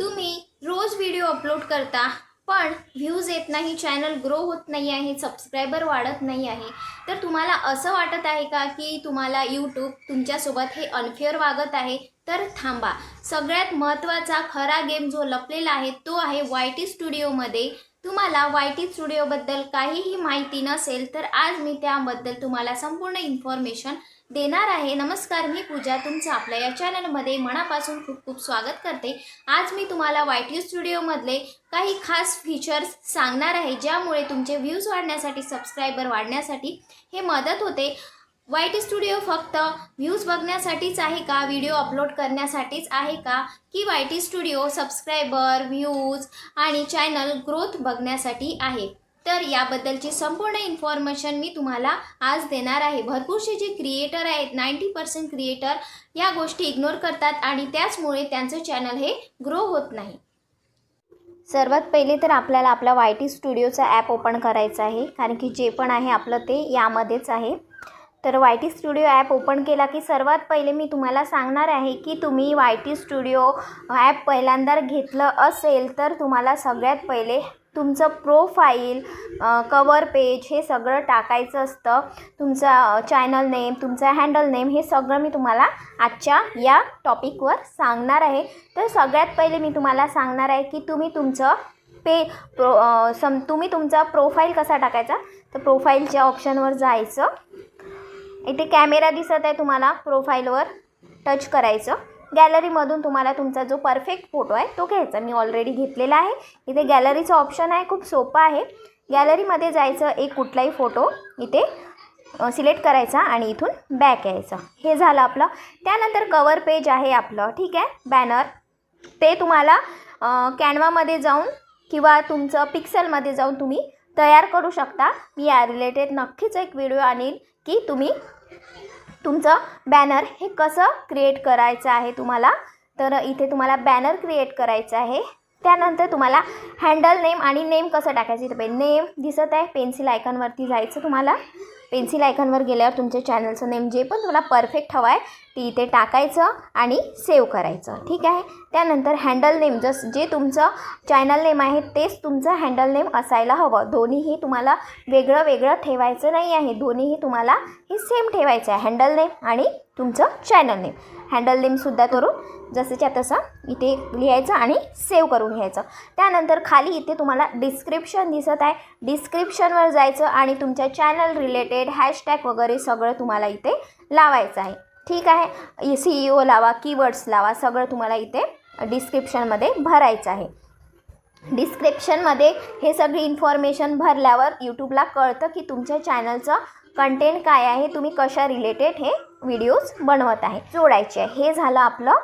तुम्ही रोज video upload करता पण व्ह्यूज येत नाही चॅनल ग्रो होत नाही आहे सबस्क्रायबर वाढत नाही आहे. तर तुम्हाला असं वाटत आहे का की तुम्हाला यूट्यूब तुमच्यासोबत हे अनफेअर वागत आहे? तर थांबा. सगळ्यात महत्त्वाचा खरा गेम जो लपलेला आहे तो आहे वाय टी स्टुडिओमध्ये तुम्हाला वाय टी स्टुडिओबद्दल काहीही माहिती नसेल तर आज मी त्याबद्दल तुम्हाला संपूर्ण इन्फॉर्मेशन देणार आहे. नमस्कार मी पूजा. तुमचं आपल्या या चॅनलमध्ये मनापासून खूप खूप स्वागत करते. आज मी तुम्हाला वाय टी स्टुडिओमधले काही खास फीचर्स सांगणार आहे ज्यामुळे तुमचे व्ह्यूज वाढण्यासाठी सबस्क्रायबर वाढण्यासाठी हे मदत होते. वाय टी स्टुडिओ फक्त व्ह्यूज बघण्यासाठीच आहे का? व्हिडिओ अपलोड करण्यासाठीच आहे का? की Y T studio subscriber views आणि चॅनल ग्रोथ बघण्यासाठी आहे? तर याबद्दलची संपूर्ण इन्फॉर्मेशन मी तुम्हाला आज देणार आहे. भरपूरसे जे क्रिएटर आहेत नाईंटी पर्सेंट क्रिएटर या गोष्टी इग्नोर करतात आणि त्याचमुळे त्यांचं चॅनल हे ग्रो होत नाही. सर्वात पहिले तर आपल्याला आपला वाय टी स्टुडिओचा ॲप ओपन करायचा आहे. कारण की जे पण आहे आपलं ते यामध्येच आहे. तर Y T studio app open केला की सर्वात पहिले मी तुम्हाला सांगणार आहे की तुम्ही वाय टी स्टुडिओ ॲप पहिल्यांदा घेतलं असेल तर तुम्हाला सगळ्यात पहिले तुमचं प्रोफाईल कवर पेज हे सगळं टाकायचं असतं. तुमचा चॅनल नेम तुमचा हँडल नेम हे सगळं मी तुम्हाला आजच्या या टॉपिकवर सांगणार आहे. तर सगळ्यात पहिले मी तुम्हाला सांगणार आहे की तुम्ही तुमचं पे प्रो सम तुम्ही तुमचा प्रोफाईल कसा टाकायचा? तर प्रोफाईलच्या ऑप्शनवर जायचं. इथे कॅमेरा दिसत आहे तुम्हाला प्रोफाईलवर. टच करायचं. गॅलरीमधून तुम्हाला तुमचा जो परफेक्ट फोटो आहे तो घ्यायचा. मी ऑलरेडी घेतलेला आहे. इथे गॅलरीचं ऑप्शन आहे. खूप सोपं आहे. गॅलरीमध्ये जायचं एक कुठलाही फोटो इथे सिलेक्ट करायचा आणि इथून बॅक यायचं. हे झालं आपलं. त्यानंतर कवर पेज आहे आपलं. ठीक आहे? बॅनर ते तुम्हाला कॅनवामध्ये जाऊन किंवा तुमचं पिक्सलमध्ये जाऊन तुम्ही तयार करू शकता. मी या रिलेटेड नक्कीच एक व्हिडिओ आणील की तुम्ही तुमचं बॅनर हे कसं क्रिएट करायचं आहे तुम्हाला? तर इथे तुम्हाला बॅनर क्रिएट करायचं आहे. त्यानंतर तुम्हाला हँडल नेम आणि नेम कसं टाकायचं? इथे पेन नेम दिसत आहे. पेन्सिल आयकॉनवरती जायचं तुम्हाला. पेन्सिल आयकॉनवर गेल्यावर तुमच्या चॅनलचं नेम जे पण तुम्हाला परफेक्ट हवं आहे ती इथे टाकायचं आणि सेव्ह करायचं. ठीक आहे? त्यानंतर हँडल नेम जस जे तुमचं चॅनल नेम आहे तेच तुमचं हँडल नेम असायला हवं. दोन्हीही तुम्हाला वेगळं वेगळं ठेवायचं नाही आहे. दोन्हीही तुम्हाला हे सेम ठेवायचं आहे. हँडल नेम आणि तुमचं चॅनल नेम हँडल नेमसुद्धा करून जसंच्या तसं इथे लिहायचं आणि सेव्ह करून घ्यायचं. त्यानंतर खाली इथे तुम्हाला डिस्क्रिप्शन दिसत आहे. डिस्क्रिप्शनवर जायचं आणि तुमच्या चॅनल रिलेटेड हॅशटॅग वगैरे सगळं तुम्हाला इथे लावायचं आहे. ठीक आहे? सी ई ओ लावा कीवर्ड्स लावा सगळं तुम्हाला इथे डिस्क्रिप्शनमध्ये भरायचं आहे. डिस्क्रिप्शनमध्ये हे सगळी इन्फॉर्मेशन भरल्यावर यूट्यूबला कळतं की तुमच्या चॅनलचं कंटेंट काय आहे तुम्ही कशा रिलेटेड हे व्हिडिओज बनवत आहे. जोडायचे आहे. हे झालं आपलं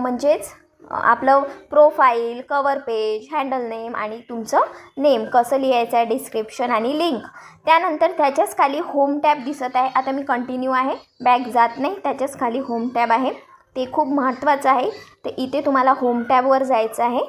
म्हणजेच आपलं profile cover page handle name आणि तुमचं नेम कसं लिहायचं आहे डिस्क्रिप्शन आणि लिंक त्यानंतर त्याच्याच खाली होम टॅब दिसत आहे. आता मी कंटिन्यू आहे. बॅग जात नाही. त्याच्याच खाली होम टॅब आहे. ते खूप महत्त्वाचं आहे. तर इथे तुम्हाला होम टॅबवर जायचं आहे.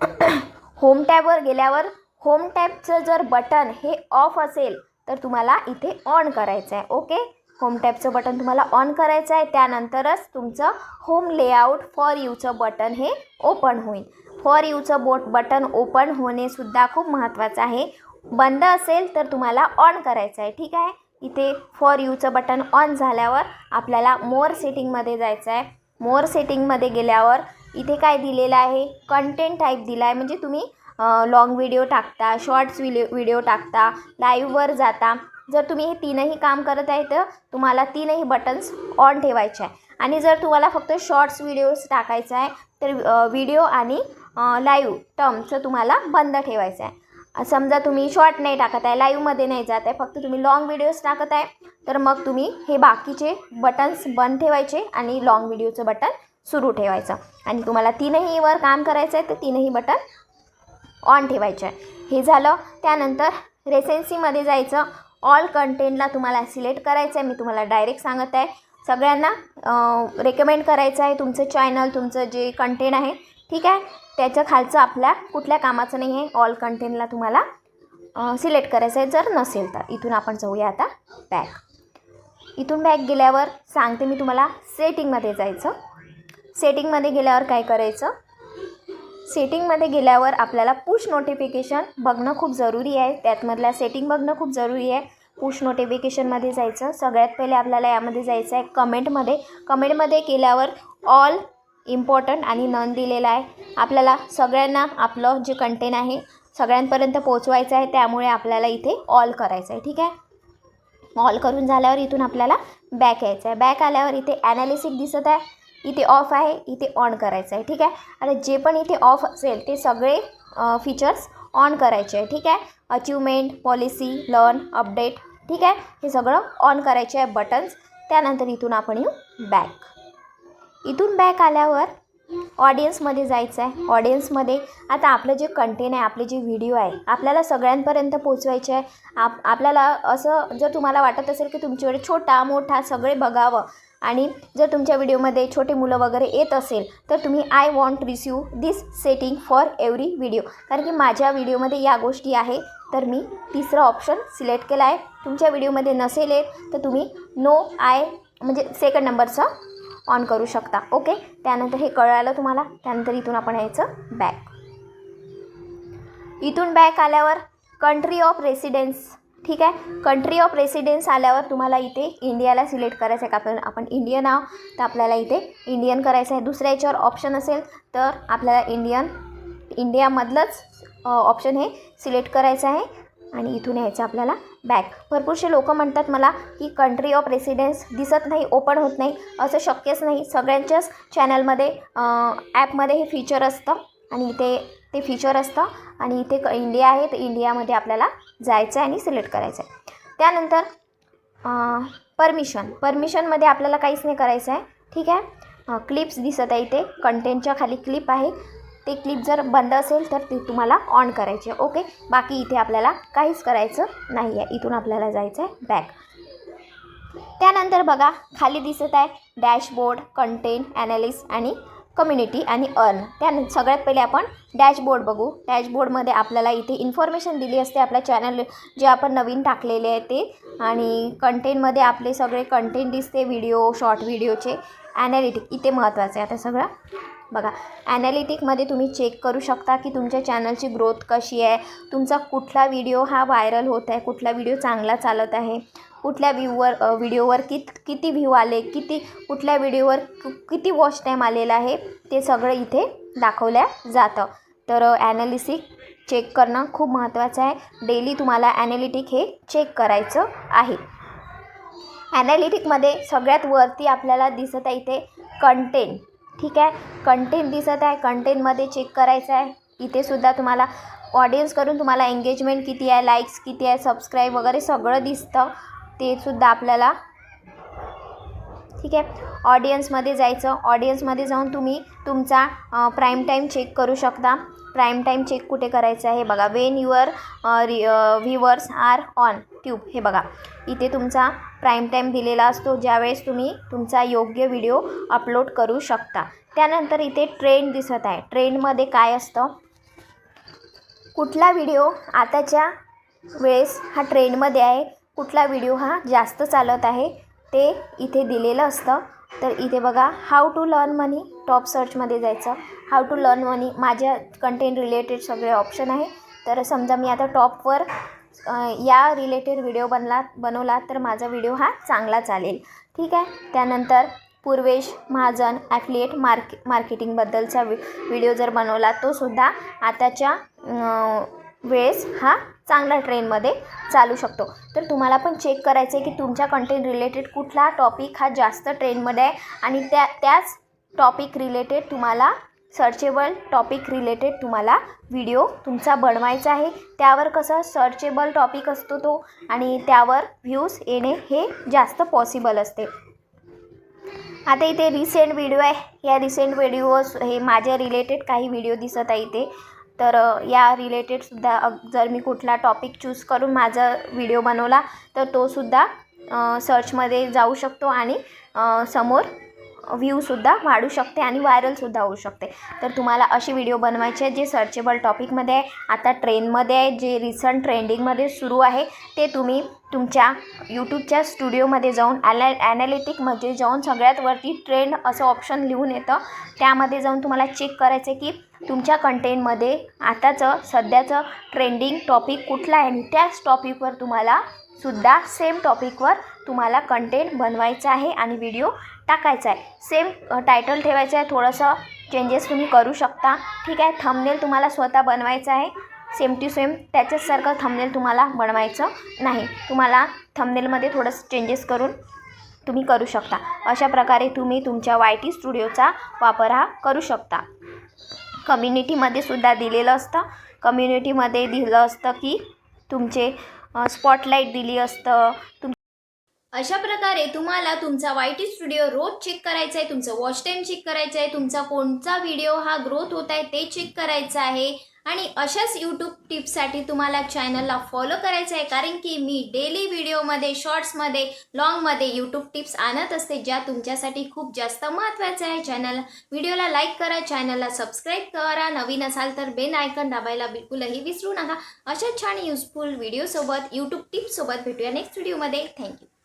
होम टॅबवर गेल्यावर होम टॅबचं जर बटन हे ऑफ असेल तर तुम्हाला इथे ऑन करायचं आहे ओके होम टॅबचं बटन तुम्हाला ऑन करायचं आहे त्यानंतरच तुमचं होम लेआउट फॉर यूचं बटन हे ओपन होईल. फॉर यूचं बोट बटन ओपन होणेसुद्धा खूप महत्त्वाचं आहे. बंद असेल तर तुम्हाला ऑन करायचं आहे ठीक आहे? इथे फॉर यूचं बटन ऑन झाल्यावर आपल्याला मोर सेटिंगमध्ये जायचं आहे मोर सेटिंगमध्ये गेल्यावर इथे काय दिलेलं आहे? कंटेंट टाईप दिला आहे म्हणजे तुम्ही लाँग व्हिडिओ टाकता शॉर्ट्स व्हिडिओ व्हिडिओ टाकता लाईव्हवर जाता. जर तुम्ही हे तीनही काम करत आहे तर तुम्हाला तीनही बटन्स ऑन ठेवायचे आहे. आणि जर तुम्हाला फक्त शॉर्ट्स व्हिडिओज टाकायचं आहे तर व्हिडिओ आणि लाईव्ह टर्मचं तुम्हाला बंद ठेवायचं आहे. समजा तुम्ही शॉर्ट नाही टाकत आहे लाईव्हमध्ये नाही जात आहे फक्त तुम्ही लाँग व्हिडिओज टाकत आहे तर मग तुम्ही हे बाकीचे बटन्स बंद ठेवायचे आणि लाँग व्हिडिओचं बटन सुरू ठेवायचं. आणि तुम्हाला तीनही वर काम करायचं आहे तर तीनही बटन ऑन ठेवायचं आहे हे झालं. त्यानंतर रेसेन्सीमध्ये जायचं. ऑल कंटेंटला तुम्हाला सिलेक्ट करायचं आहे मी तुम्हाला डायरेक्ट सांगत आहे. सगळ्यांना रेकमेंड करायचं आहे तुमचं चॅनल तुमचं जे कंटेंट आहे. ठीक आहे? त्याच्या खालचं आपल्या कुठल्या कामाचं नाही आहे ऑल कंटेंटला तुम्हाला सिलेक्ट करायचं आहे जर नसेल तर. इथून आपण जाऊया आता बॅग इथून बॅग गेल्यावर सांगते मी तुम्हाला सेटिंगमध्ये जायचं. सेटिंगमध्ये गेल्यावर काय करायचं? सेटिंगमध्ये गेल्यावर आपल्याला पुश नोटिफिकेशन बघणं खूप जरुरी आहे. त्यातमधल्या सेटिंग बघणं खूप जरुरी आहे. पुश नोटिफिकेशनमध्ये जायचं. सगळ्यात पहिले आपल्याला यामध्ये जायचं आहे कमेंटमध्ये. कमेंटमध्ये केल्यावर ऑल इम्पॉर्टंट आणि नन दिलेला आहे. आपल्याला सगळ्यांना आपलं जे कंटेंट आहे सगळ्यांपर्यंत पोचवायचं आहे त्यामुळे आपल्याला इथे ऑल करायचं आहे. ठीक आहे? ऑल करून झाल्यावर इथून आपल्याला बॅक यायचं आहे. बॅक आल्यावर इथे ॲनालिसिक दिसत आहे. इथे ऑफ आहे इथे ऑन करायचं आहे ठीक आहे? आता जे पण इथे ऑफ असेल ते सगळे फीचर्स ऑन करायचे आहे ठीक आहे? अचिवमेंट पॉलिसी लर्न अपडेट ठीक आहे? हे सगळं ऑन करायचे आहे बटन्स त्यानंतर इथून आपण येऊ बॅक इथून बॅक आल्यावर ऑडियन्समध्ये जायचं आहे ऑडियन्समध्ये आता आपलं जे कंटेन आहे आपले जे व्हिडिओ आहे आपल्याला सगळ्यांपर्यंत पोचवायचे आहे आप आपल्याला असं जर तुम्हाला वाटत असेल की तुमच्याकडे छोटा मोठा सगळे बघावं आणि जर तुमच्या व्हिडिओमध्ये छोटे मुलं वगैरे येत असेल तर तुम्ही I want receive this setting for every video कारण की माझ्या व्हिडिओमध्ये या गोष्टी आहे तर मी तिसरा ऑप्शन सिलेक्ट केला आहे. तुमच्या व्हिडिओमध्ये नसेल येत तर तुम्ही नो आय म्हणजे सेकंड नंबरचं ऑन करू शकता. ओके त्यानंतर हे कळालं तुम्हाला? त्यानंतर इथून आपण यायचं बॅक इथून बॅक आल्यावर कंट्री ऑफ रेसिडेन्स ठीक आहे? कंट्री ऑफ रेसिडेन्स आल्यावर तुम्हाला इथे इंडियाला सिलेक्ट करायचं आहे का आपण आपण इंडियन आहो तर आपल्याला इथे इंडियन करायचं आहे. दुसऱ्या याच्यावर ऑप्शन असेल तर आपल्याला इंडियन इंडियामधलंच ऑप्शन हे सिलेक्ट करायचं आहे. आणि इथून यायचं आपल्याला बॅक भरपूरसे लोक म्हणतात मला की कंट्री ऑफ रेसिडेन्स दिसत नाही ओपन होत नाही असं शक्यच नाही. सगळ्यांच्याच चॅनलमध्ये ॲपमध्ये हे फीचर असतं आणि इथे ते फीचर असतं आणि इथे क इंडिया आहे तर इंडियामध्ये आपल्याला जायचं आहे आणि सिलेक्ट करायचं आहे. त्यानंतर परमिशन परमिशनमध्ये आपल्याला काहीच नाही करायचं आहे. ठीक आहे? क्लिप्स दिसत आहे इथे. कंटेंटच्या खाली क्लिप आहे. ते क्लिप जर बंद असेल तर ती तुम्हाला ऑन करायची आहे ओके बाकी इथे आपल्याला काहीच करायचं नाही आहे इथून आपल्याला जायचं आहे बॅक त्यानंतर बघा खाली दिसत आहे डॅशबोर्ड कंटेंट ॲनालिस आणि कम्युनिटी आणि अर्न त्यान सगळ्यात पहिले आपण डॅशबोर्ड बघू. डॅशबोर्डमध्ये आपल्याला इथे इन्फॉर्मेशन दिली असते आपल्या चॅनल जे आपण नवीन टाकलेले आहे ते. आणि कंटेंटमध्ये आपले सगळे कंटेंट दिसते व्हिडिओ शॉर्ट व्हिडिओचे ॲनालिटिक इथे महत्त्वाचं आहे. आता सगळं बघा ॲनालिटिकमध्ये तुम्ही चेक करू शकता की तुमच्या चॅनलची ग्रोथ कशी आहे तुमचा कुठला व्हिडिओ हा व्हायरल होत आहे कुठला व्हिडिओ चांगला चालत आहे कुठल्या व्ह्यूवर व्हिडिओवर कित किती व्ह्यू आले किती कुठल्या व्हिडिओवर किती वॉच टाईम आलेला आहे ते सगळं इथे दाखवल्या जातं. तर ॲनालिसिक चेक करणं खूप महत्त्वाचं आहे. डेली तुम्हाला ॲनालिटिक हे चेक करायचं आहे. ॲनालिटिकमध्ये सगळ्यात वरती आपल्याला दिसत आहे इथे कंटेंट ठीक आहे. कंटेंट दिसत आहे. कंटेंटमध्ये चेक करायचं आहे. इथे सुद्धा तुम्हाला ऑडियन्स करून तुम्हाला एंगेजमेंट किती आहे लाईक्स किती आहे सबस्क्राईब वगैरे सगळं दिसतं. ते सुद्धा आपल्याला ठीक आहे? ऑडियन्समध्ये जायचं. ऑडियन्समध्ये जाऊन तुम्ही तुमचा प्राईम टाईम चेक करू शकता. प्राईम टाईम चेक कुठे करायचं आहे बघा. When your reviewers are on tube हे बघा. इथे तुमचा प्राईम टाईम दिलेला असतो. ज्यावेळेस तुम्ही तुमचा योग्य व्हिडिओ अपलोड करू शकता. त्यानंतर इथे ट्रेंड दिसत आहे. ट्रेंडमध्ये काय असतं? कुठला व्हिडिओ आताच्या वेळेस हा ट्रेंडमध्ये आहे? कुठला व्हिडिओ हा जास्त चालत आहे? ते इथे दिलेलं असतं. तर इथे बघा how to learn money top सर्चमध्ये जायचं. हाऊ टू लर्न मनी माझ्या कंटेंट रिलेटेड सगळे ऑप्शन आहे. तर समजा मी आता टॉपवर या रिलेटेड व्हिडिओ बनला बनवला तर माझा व्हिडिओ हा चांगला चालेल. ठीक आहे? त्यानंतर पूर्वेश महाजन ॲफिलिएट मार्के मार्केटिंगबद्दलचा वि व्हिडिओ जर बनवला तो सुद्धा आताच्या वेळेस हा चांगला ट्रेंडमध्ये चालू शकतो. तर तुम्हाला पण चेक करायचं आहे की तुमच्या कंटेंट रिलेटेड कुठला टॉपिक हा जास्त ट्रेंडमध्ये आहे आणि त्या त्याच टॉपिक रिलेटेड तुम्हाला सर्चेबल टॉपिक रिलेटेड तुम्हाला व्हिडिओ तुमचा बनवायचा आहे. त्यावर कसं सर्चेबल टॉपिक असतो तो आणि त्यावर व्ह्यूज येणे हे जास्त पॉसिबल असते. आता इथे रिसेंट व्हिडिओ आहे. या रिसेंट व्हिडिओज हे माझ्या रिलेटेड काही व्हिडिओ दिसत आहे इथे. तर या रिलेटेडसुद्धा जर मी कुठला टॉपिक चूज करून माझा व्हिडिओ बनवला तर तोसुद्धा सर्चमध्ये जाऊ शकतो आणि समोर व्ह्यूसुद्धा वाढू शकते आणि व्हायरलसुद्धा होऊ शकते. तर तुम्हाला अशी व्हिडिओ बनवायचे आहेत जे सर्चेबल टॉपिकमध्ये आहे. आता ट्रेनमध्ये आहे जे रिसंट ट्रेंडिंगमध्ये सुरू आहे ते तुम्ही तुमच्या यूट्यूबच्या स्टुडिओमध्ये जाऊन ॲना ॲनालिटिकमध्ये जाऊन सगळ्यात वरती ट्रेंड असं ऑप्शन लिहून येतं. त्यामध्ये जाऊन तुम्हाला चेक करायचं आहे की तुमच्या कंटेंटमध्ये आताचं सध्याचं ट्रेंडिंग टॉपिक कुठला आहे? आणि त्याच टॉपिकवर तुम्हाला सुद्धा सेम टॉपिकवर तुम्हाला कंटेंट बनवायचं आहे आणि व्हिडिओ टाकायचा आहे. सेम टायटल ठेवायचं आहे थोडंसं चेंजेस तुम्ही करू शकता. ठीक आहे थंबनेल तुम्हाला स्वतः बनवायचं आहे. सेम टू सेम त्याच्याचसारखं थंबनेल तुम्हाला बनवायचं नाही. तुम्हाला थंबनेलमध्ये थोडंसं चेंजेस करून तुम्ही करू शकता. अशा प्रकारे तुम्ही तुमच्या वाय टी स्टुडिओचा वापर हा करू शकता. कम्युनिटीमध्ये सुद्धा दिलेलं असतं. कम्युनिटीमध्ये दिलं असतं की तुमचे स्पॉटलाईट दिली असतं. तुम अशा प्रकारे तुम्हाला तुमचा वाय टी स्टुडिओ रोज चेक करायचा आहे तुमचं वॉच टाईम चेक करायचं आहे तुमचा कोणता व्हिडिओ हा ग्रोथ होत आहे ते चेक करायचं आहे. आणि अशाच यूट्यूब टिप्ससाठी तुम्हाला चॅनलला फॉलो करायचं आहे कारण की मी डेली व्हिडिओमध्ये शॉर्ट्समध्ये लॉंगमध्ये यूट्यूब टिप्स आणत असते ज्या तुमच्यासाठी खूप जास्त महत्त्वाचं आहे. चॅनल व्हिडिओला लाईक करा चॅनलला सबस्क्राईब करा नवीन असाल तर बेल आयकन दाबायला बिलकुलही विसरू नका. अशा छान युजफुल व्हिडिओसोबत यूट्यूब टिप्ससोबत भेटूया नेक्स्ट व्हिडिओमध्ये थँक्यू